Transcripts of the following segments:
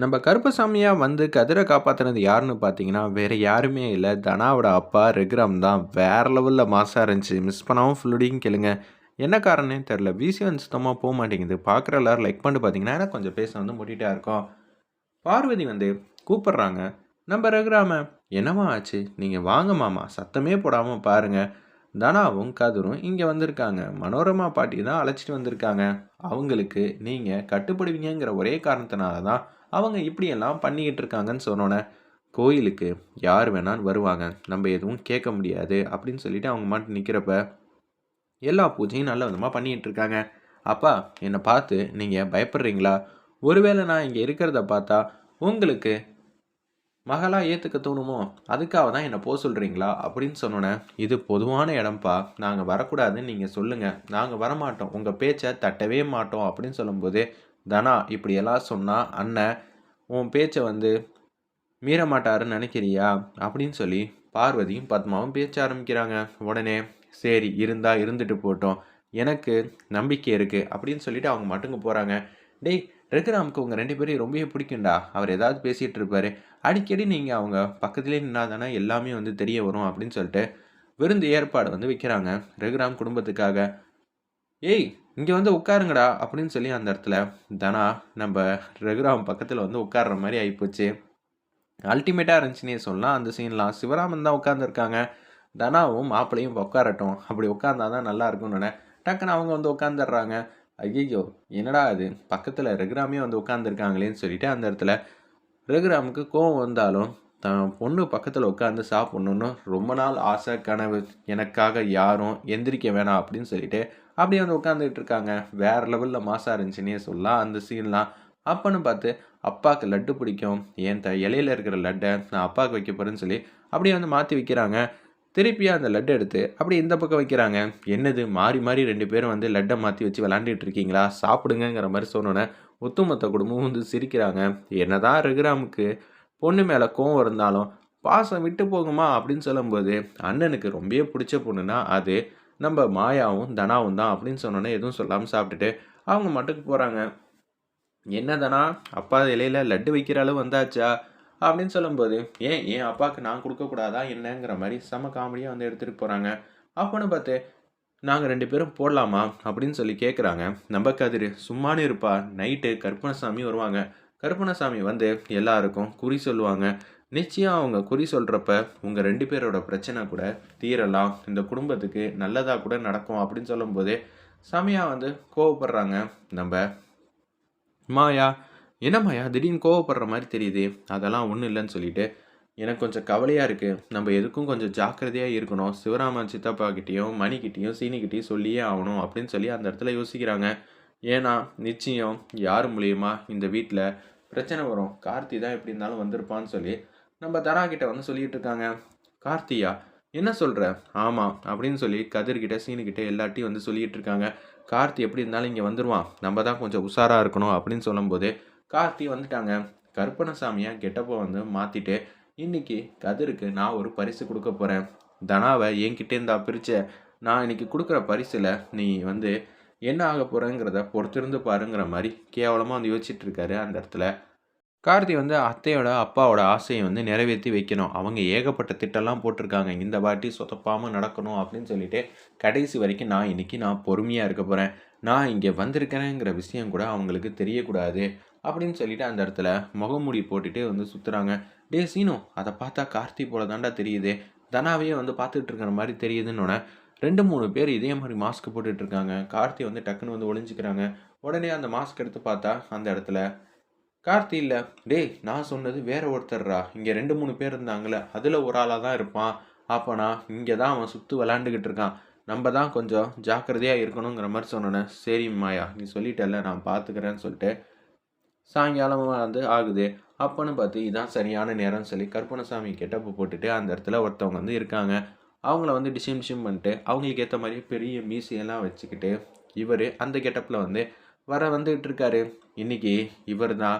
நம்ம கருப்பசாமியாக வந்து கதிரை காப்பாற்றினது யாருன்னு பார்த்தீங்கன்னா வேறு யாருமே இல்லை. தனாவோட அப்பா ரெகுராம் தான். வேறு லெவலில் மாசாக இருந்துச்சு. மிஸ் பண்ணாமல் ஃபுல்லுடையும் கேளுங்க. என்ன காரணமே தெரில விசி வந்து சுத்தமாக போக மாட்டேங்குது. பார்க்குற எல்லாரும் லைக் பண்ணிட்டு பார்த்தீங்கன்னா எனக்கு கொஞ்சம் பேச வந்து மூட்டிகிட்டே இருக்கோம். பார்வதி வந்து கூப்பிட்றாங்க. நம்ம ரெகுராம என்னம்மா ஆச்சு? நீங்கள் வாங்க மாமா. சத்தமே போடாமல் பாருங்கள் தனாவும் கதிரும் இங்கே வந்திருக்காங்க. மனோரமா பாட்டி தான் அழைச்சிட்டு வந்திருக்காங்க. அவங்களுக்கு நீங்கள் கட்டுப்படுவீங்கங்கிற ஒரே காரணத்தினால தான் அவங்க இப்படியெல்லாம் பண்ணிக்கிட்டு இருக்காங்கன்னு சொன்னோன்னே கோயிலுக்கு யார் வேணாலும் வருவாங்க நம்ம எதுவும் கேட்க முடியாது அப்படின்னு சொல்லிட்டு அவங்க மட்டும் நிற்கிறப்ப எல்லா பூஜையும் நல்ல விதமாக பண்ணிக்கிட்டு இருக்காங்க. அப்பா என்னை பார்த்து நீங்கள் பயப்படுறீங்களா? ஒருவேளை நான் இங்கே இருக்கிறத பார்த்தா உங்களுக்கு மகளாக ஏற்றுக்க தோணுமோ? அதுக்காக தான் என்னை போக சொல்கிறீங்களா அப்படின்னு சொன்னோன்னே இது பொதுவான இடம்ப்பா நாங்கள் வரக்கூடாதுன்னு நீங்கள் சொல்லுங்கள் நாங்கள் வரமாட்டோம். உங்கள் பேச்சை தட்டவே மாட்டோம் அப்படின்னு சொல்லும்போது தனா இப்படியெல்லாம் சொன்னால் அண்ணன் உன் பேச்சை வந்து மீற மாட்டாருன்னு நினைக்கிறியா? அப்படின்னு சொல்லி பார்வதியும் பத்மாவும் பேச்ச ஆரம்பிக்கிறாங்க. உடனே சரி இருந்தா இருந்துட்டு போட்டோம் எனக்கு நம்பிக்கை இருக்குது அப்படின்னு சொல்லிட்டு அவங்க மட்டுங்க போகிறாங்க டேய் ரகுராமுக்கு உங்கள் ரெண்டு பேரையும் ரொம்பவே பிடிக்கும்டா. அவர் ஏதாவது பேசிகிட்டு இருப்பார். அடிக்கடி நீங்கள் அவங்க பக்கத்துலேயே நின்னா தானே எல்லாமே வந்து தெரிய வரும் அப்படின்னு சொல்லிட்டு விருந்து ஏற்பாடு வந்து வைக்கிறாங்க ரகுராம் குடும்பத்துக்காக. ஏய் இங்கே வந்து உட்காருங்கடா அப்படின்னு சொல்லி அந்த இடத்துல தனா நம்ம ரகுராம் பக்கத்தில் வந்து உட்கார்ற மாதிரி ஆகிப்போச்சு அல்டிமேட்டாக இருந்துச்சுன்னே சொல்லலாம். அந்த சீன்லாம் சிவராமன் தான் உட்காந்துருக்காங்க தனாவும் மாப்பிளையும் உட்காரட்டும். அப்படி உட்காந்தா தான் நல்லா இருக்கும்னு டக்குன்னு அவங்க வந்து உட்காந்துடுறாங்க ஐயோ என்னடா அது பக்கத்தில் ரகுராமே வந்து உட்காந்துருக்காங்களேன்னு சொல்லிட்டு அந்த இடத்துல ரகுராமுக்கு கோவம் வந்தாலும் தன் பொண்ணு பக்கத்தில் உட்காந்து சாப்பிட்ணுன்னு ரொம்ப நாள் ஆசை கனவு. எனக்காக யாரும் எந்திரிக்க வேணாம் அப்படின்னு சொல்லிட்டு அப்படியே வந்து உட்காந்துக்கிட்டு இருக்காங்க வேறு லெவலில் மாசாக இருந்துச்சுன்னே சொல்லலாம். அந்த சீன்லாம் அப்பன்னு பார்த்து அப்பாவுக்கு லட்டு பிடிக்கும். ஏன் த இலையில இருக்கிற லட்டை நான் அப்பாவுக்கு வைக்க போகிறேன்னு சொல்லி அப்படியே வந்து மாற்றி வைக்கிறாங்க. திருப்பி அந்த லட்டு எடுத்து அப்படி இந்த பக்கம் வைக்கிறாங்க. என்னது மாறி மாறி ரெண்டு பேரும் வந்து லட்டை மாற்றி வச்சு விளாண்டுட்டு இருக்கீங்களா? சாப்பிடுங்கிற மாதிரி சொன்னோன்னே ஒத்துமொத்த குடும்பமும் வந்து சிரிக்கிறாங்க. என்னதான் ரகுராமுக்கு பொண்ணு மேலே கோவம் இருந்தாலும் பாசம் விட்டு போகுமா? அப்படின்னு சொல்லும்போது அண்ணனுக்கு ரொம்பவே பிடிச்ச பொண்ணுன்னா அது நம்ம மாயாவும் தனாவும் தான் அப்படின்னு சொன்னோன்னே எதுவும் சொல்லாமல் சாப்பிட்டுட்டு அவங்க மட்டுக்கு போகிறாங்க என்னதானா அப்பா இலையில் லட்டு வைக்கிற அளவு வந்தாச்சா? அப்படின்னு சொல்லும்போது ஏன் என் அப்பாவுக்கு நான் கொடுக்கக்கூடாதா என்னங்கிற மாதிரி செம காமெடியாக வந்து எடுத்துகிட்டு போகிறாங்க அப்போன்னு பார்த்து நாங்கள் ரெண்டு பேரும் போடலாமா? அப்படின்னு சொல்லி கேட்குறாங்க நம்ம கதிர் சும்மானு இருப்பா. நைட்டு கருப்பணசாமி வருவாங்க. கருப்பணசாமி வந்து எல்லாருக்கும் குறி சொல்லுவாங்க. நிச்சயம் அவங்க குறி சொல்கிறப்ப உங்கள் ரெண்டு பேரோட பிரச்சனை கூட தீரலாம். இந்த குடும்பத்துக்கு நல்லதாக கூட நடக்கும் அப்படின்னு சொல்லும்போது சாமியாக வந்து கோவப்படுறாங்க. நம்ம மாயா என்ன மாயா? திடீர்னு கோவப்படுற மாதிரி தெரியுது. அதெல்லாம் ஒன்றும் இல்லைன்னு சொல்லிட்டு எனக்கு கொஞ்சம் கவலையாக இருக்குது நம்ம எதுக்கும் கொஞ்சம் ஜாக்கிரதையாக இருக்கணும். சிவராமன் சித்தப்பா கிட்டேயும் மணிக்கிட்டேயும் சீனிக்கிட்டேயும் சொல்லியே ஆகணும் அப்படின்னு சொல்லி அந்த இடத்துல யோசிக்கிறாங்க. ஏன்னா நிச்சயம் யார் மூலியமாக இந்த வீட்டில் பிரச்சனை வரும்? கார்த்தி தான் எப்படி இருந்தாலும் வந்திருப்பான்னு சொல்லி நம்ம தனா கிட்ட வந்து சொல்லிட்டு இருக்காங்க கார்த்தியா என்ன சொல்கிற ஆமாம் அப்படின்னு சொல்லி கதிர்கிட்ட சீனுக்கிட்ட எல்லாத்தையும் வந்து சொல்லிட்டு இருக்காங்க கார்த்தி எப்படி இருந்தாலும் இங்கே வந்துடுவான் நம்ம தான் கொஞ்சம் உஷாராக இருக்கணும் அப்படின்னு சொல்லும்போது கார்த்தி வந்துட்டாங்க. கருப்பணசாமியை கெட்டப்போ வந்து மாற்றிட்டு இன்னைக்கு கதிருக்கு நான் ஒரு பரிசு கொடுக்க போகிறேன் தனாவை என்கிட்டேருந்தா பிரித்த நான் இன்னைக்கு கொடுக்குற பரிசில் நீ வந்து என்ன ஆக போகிறேங்கிறத பொறுத்திருந்து பாருங்கிற மாதிரி கேவலமாக வந்து யோசிச்சுட்டு இருக்காரு அந்த இடத்துல. கார்த்தி வந்து அத்தையோட அப்பாவோட ஆசையை வந்து நிறைவேற்றி வைக்கணும். அவங்க ஏகப்பட்ட திட்டம்லாம் போட்டிருக்காங்க. இந்த வாட்டி சொதப்பாமல் நடக்கணும் அப்படின்னு சொல்லிட்டு கடைசி வரைக்கும் நான் இன்றைக்கி நான் பொறுமையாக இருக்க போகிறேன் நான் இங்கே வந்திருக்கிறேங்கிற விஷயம் கூட அவங்களுக்கு தெரியக்கூடாது அப்படின்னு சொல்லிட்டு அந்த இடத்துல முகமூடி போட்டுட்டு வந்து சுற்றுறாங்க டே சீனு அதை பார்த்தா கார்த்தி போல தாண்டா தெரியுது. தனாவையே வந்து பார்த்துட்டு இருக்கிற மாதிரி தெரியுதுன்னு ரெண்டு மூணு பேர் இதே மாதிரி மாஸ்க் போட்டுட்ருக்காங்க கார்த்தி வந்து டக்குன்னு வந்து ஒளிஞ்சிக்கிறாங்க. உடனே அந்த மாஸ்க் எடுத்து பார்த்தா அந்த இடத்துல கார்த்தி இல்லை. டேய் நான் சொன்னது வேற ஒருத்தர்ரா இங்கே ரெண்டு மூணு பேர் இருந்தாங்களே அதில் ஒரு ஆளாக தான் இருப்பான். அப்போனா இங்கே தான் அவன் சுற்று விளாண்டுக்கிட்டு இருக்கான். நம்ம தான் கொஞ்சம் ஜாக்கிரதையாக இருக்கணுங்கிற மாதிரி சொன்னேன். சரி மாயா நீ சொல்லிட்டல நான் பார்த்துக்கிறேன்னு சொல்லிட்டு சாயங்காலமாக வந்து ஆகுது. அப்போன்னு பார்த்து இதான் சரியான நேரம்னு சொல்லி கற்பனசாமி கெட்டப்பு போட்டுட்டு அந்த இடத்துல ஒருத்தவங்க வந்து இருக்காங்க. அவங்கள வந்து டிசைன் டிசிம் பண்ணிட்டு அவங்களுக்கு ஏற்ற மாதிரி பெரிய மீசையெல்லாம் வச்சுக்கிட்டு இவர் அந்த கெட்டப்பில் வந்து வர வந்துகிட்டு இருக்காரு. இன்றைக்கி இவர் தான்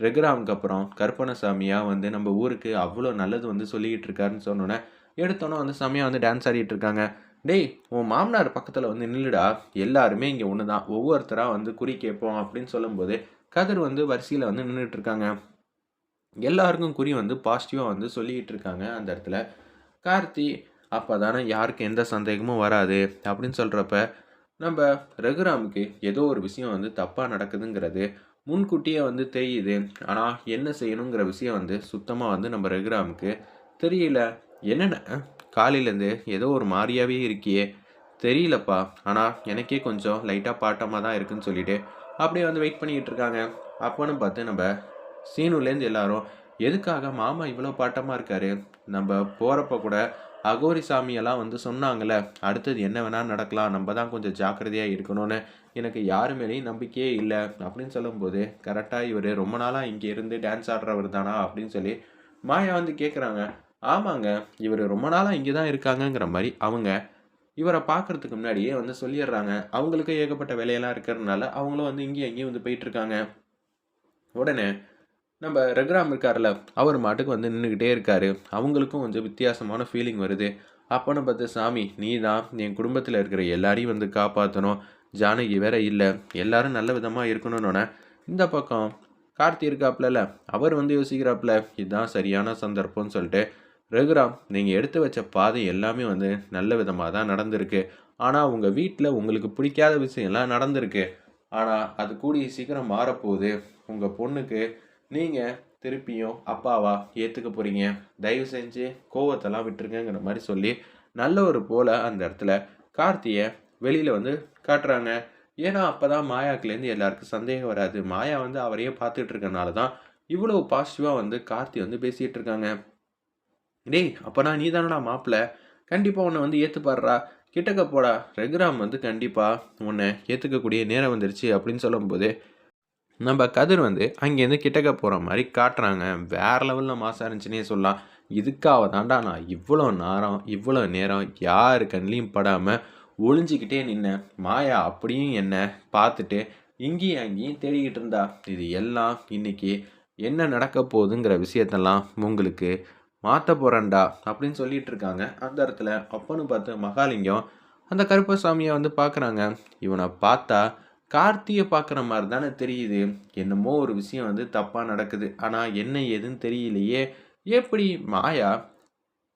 ரெகுராமுக்கு அப்புறம் கருப்பணசாமியாக வந்து நம்ம ஊருக்கு அவ்வளோ நல்லது வந்து சொல்லிக்கிட்டு இருக்காருன்னு சொன்னோன்னே எடுத்தோன்னே வந்து சாமியாக வந்து டான்ஸ் ஆடிட்டு இருக்காங்க. டேய் உன் மாமனார் பக்கத்தில் வந்து நில்லுடா. எல்லாருமே இங்கே ஒன்று தான் ஒவ்வொருத்தராக வந்து குறி கேட்போம் அப்படின்னு சொல்லும்போது கதிர் வந்து வரிசையில் வந்து நின்றுட்டு இருக்காங்க. எல்லாருக்கும் குறி வந்து பாசிட்டிவாக வந்து சொல்லிக்கிட்டு இருக்காங்க அந்த இடத்துல. கார்த்தி அப்போ தானே யாருக்கு எந்த சந்தேகமும் வராது அப்படின்னு சொல்கிறப்ப நம்ம ரகுராமுக்கு ஏதோ ஒரு விஷயம் வந்து தப்பாக நடக்குதுங்கிறது முன்கூட்டியே வந்து தெரியுது ஆனால் என்ன செய்யணுங்கிற விஷயம் வந்து சுத்தமாக வந்து நம்ம ரகுராமுக்கு தெரியல. என்னென்ன? காலையிலேருந்து ஏதோ ஒரு மாதிரியாகவே இருக்கியே. தெரியலப்பா. ஆனால் எனக்கே கொஞ்சம் லைட்டாக பாட்டமாக தான் இருக்குன்னு சொல்லிட்டு அப்படியே வந்து வெயிட் பண்ணிக்கிட்டு இருக்காங்க. அப்போன்னு பார்த்து நம்ம சீனுலேருந்து எல்லாரும் எதுக்காக மாமா இவ்வளோ பாட்டமாக இருக்காரு? நம்ம போகிறப்ப கூட அகோரி சாமியெல்லாம் வந்து சொன்னாங்கல்ல அடுத்தது என்ன வேணால் நடக்கலாம் நம்ம தான் கொஞ்சம் ஜாக்கிரதையாக இருக்கணும்னு. எனக்கு யாரு மேலேயும் நம்பிக்கையே இல்லை அப்படின்னு சொல்லும்போது கரெக்டாக இவர் ரொம்ப நாளாக இங்கே இருந்து டான்ஸ் ஆடுறவர் தானா அப்படின்னு சொல்லி மாயா வந்து கேட்குறாங்க ஆமாங்க இவர் ரொம்ப நாளாக இங்கே தான் இருக்காங்கங்கிற மாதிரி அவங்க இவரை பார்க்கறதுக்கு முன்னாடியே வந்து சொல்லிடுறாங்க. அவங்களுக்கு ஏகப்பட்ட வேலையெல்லாம் இருக்கிறதுனால அவங்களும் வந்து இங்கேயும் அங்கேயும் வந்து போயிட்டுருக்காங்க உடனே நம்ம ரகுராம் இருக்கார்ல அவர் மாட்டுக்கு வந்து நின்றுக்கிட்டே இருக்கார். அவங்களுக்கும் கொஞ்சம் வித்தியாசமான ஃபீலிங் வருது. அப்போன்னு பார்த்து சாமி நீ தான் என் குடும்பத்தில் இருக்கிற எல்லாரையும் வந்து காப்பாற்றணும் ஜானகி வேற இல்லை. எல்லாரும் நல்ல விதமாக இருக்கணும்னு இந்த பக்கம் கார்த்தி இருக்காப்புல அவர் வந்து யோசிக்கிறாப்புல இதுதான் சரியான சந்தர்ப்பம்னு சொல்லிட்டு. ரகுராம் நீங்கள் எடுத்து வச்ச பாதை எல்லாமே வந்து நல்ல விதமாக தான் நடந்திருக்கு. ஆனால் உங்கள் வீட்டில் உங்களுக்கு பிடிக்காத விஷயம்லாம் நடந்திருக்கு. ஆனால் அது கூடிய சீக்கிரம் மாறப்போகுது. உங்கள் பொண்ணுக்கு நீங்கள் திருப்பியும் அப்பாவா ஏற்றுக்க போகிறீங்க தயவு செஞ்சு கோவத்தெல்லாம் விட்டுருங்கிற மாதிரி சொல்லி நல்ல ஒரு போல் அந்த இடத்துல கார்த்தியை வெளியில் வந்து காட்டுறாங்க. ஏன்னா அப்போ தான் மாயாக்குலேருந்து எல்லாருக்கும் சந்தேகம் வராது. மாயா வந்து அவரையே பார்த்துட்டு இருக்கனால தான் இவ்வளோ பாசிட்டிவாக வந்து கார்த்தி வந்து பேசிகிட்டு இருக்காங்க. டேய் அப்போனா நீ தானடா மாப்பிள்ள கண்டிப்பாக உன்னை வந்து ஏற்றுப்பாடுறா கிட்டக்க போடா. ரெகுராம் வந்து கண்டிப்பாக உன்னை ஏற்றுக்கக்கூடிய நேரம் வந்துருச்சு அப்படின்னு சொல்லும்போது நம்ம கதிர் வந்து அங்கேருந்து கிட்டக்க போகிற மாதிரி காட்டுறாங்க. வேறு லெவலில் மாசாக இருந்துச்சுன்னே சொல்லலாம் இதுக்காக தாண்டா நான் இவ்வளோ நேரம் இவ்வளோ நேரம் யார் கண்ணிலையும் படாமல் ஒளிஞ்சிக்கிட்டே நின்னேன். மாயா அப்படியும் என்ன பார்த்துட்டு இங்கேயும் அங்கேயும் தேடிக்கிட்டு இருந்தா. இது எல்லாம் இன்னைக்கு என்ன நடக்க போகுதுங்கிற விஷயத்தெல்லாம் உங்களுக்கு மாற்ற போகிறேன்டா அப்படின்னு சொல்லிட்டு இருக்காங்க. அந்த இடத்துல அப்பன்னு பார்த்து மகாலிங்கம் அந்த கருப்பசாமியை வந்து பார்க்குறாங்க. இவனை பார்த்தா கார்த்தியை பார்க்குற மாதிரி தானே தெரியுது. என்னமோ ஒரு விஷயம் வந்து தப்பாக நடக்குது. ஆனால் என்ன ஏதுன்னு தெரியலையே. எப்படி மாயா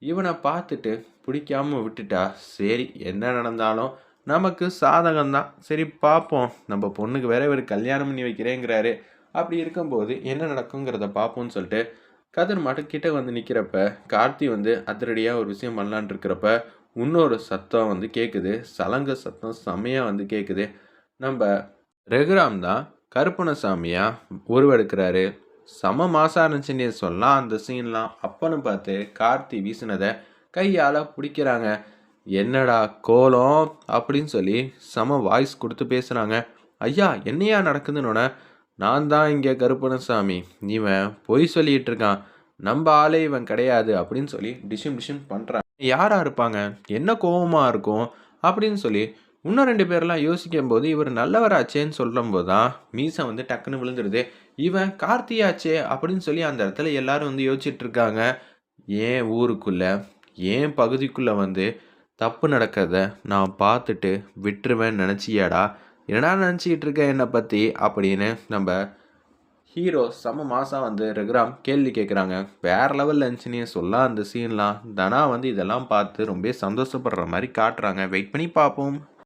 இவனை பார்த்துட்டு பிடிக்காம விட்டுட்டா? சரி என்ன நடந்தாலும் நமக்கு சாதகம்தான். சரி பார்ப்போம் நம்ம பொண்ணுக்கு வேற இவர் கல்யாணம் பண்ணி வைக்கிறேங்கிறாரு. அப்படி இருக்கும்போது என்ன நடக்குங்கிறத பார்ப்போம்னு சொல்லிட்டு கதிர் மாட்டு கிட்டே வந்து நிற்கிறப்ப கார்த்தி வந்து அதிரடியாக ஒரு விஷயம் பண்ணலான் இருக்கிறப்ப இன்னொரு சத்தம் வந்து கேட்குது சலங்க சத்தம் செமையாக வந்து கேட்குது நம்ம ரகுராம் தான் கருப்பணசாமியாக உருவெடுக்கிறாரு. செம மாசா இருந்துச்சுன்னே சொல்லலாம். அந்த சீன்லாம் அப்பன்னு பார்த்து கார்த்தி வீசினதை கையால் பிடிக்கிறாங்க. என்னடா கோலம்? அப்படின்னு சொல்லி செம வாய்ஸ் கொடுத்து பேசுகிறாங்க ஐயா என்னையா நடக்குதுன்னு நான் தான் இங்கே கருப்பணசாமி. இவன் பொய் சொல்லிட்டு இருக்கான். நம்ம ஆளே இவன் கிடையாது. அப்படின்னு சொல்லி டிஷிம் டிஷிம் பண்ணுறான் யாராக இருப்பாங்க? என்ன கோபமாக இருக்கும்? அப்படின்னு சொல்லி இன்னும் ரெண்டு பேர்லாம் யோசிக்கும் போது இவர் நல்லவராச்சேன்னு சொல்லும் போது தான் மீசை வந்து டக்குன்னு விழுந்துருது. இவன் கார்த்தியாச்சே அப்படின்னு சொல்லி அந்த இடத்துல எல்லாரும் வந்து யோசிச்சுட்டு இருக்காங்க. ஏன் ஊருக்குள்ளே ஏன் பகுதிக்குள்ளே வந்து தப்பு நடக்கிறத நான் பார்த்துட்டு விட்டுருவேன் நினச்சியாடா? என்னடா நினச்சிக்கிட்டு இருக்க என்னை பற்றி அப்படின்னு நம்ம ஹீரோ செம மாதம் வந்து ரகுராம் கேள்வி கேட்குறாங்க வேறு லெவலில் இருந்துச்சுனே சொல்லலாம் அந்த சீன்லாம் தனா வந்து இதெல்லாம் பார்த்து ரொம்ப சந்தோஷப்படுற மாதிரி காட்டுறாங்க. வெயிட் பண்ணி பார்ப்போம்.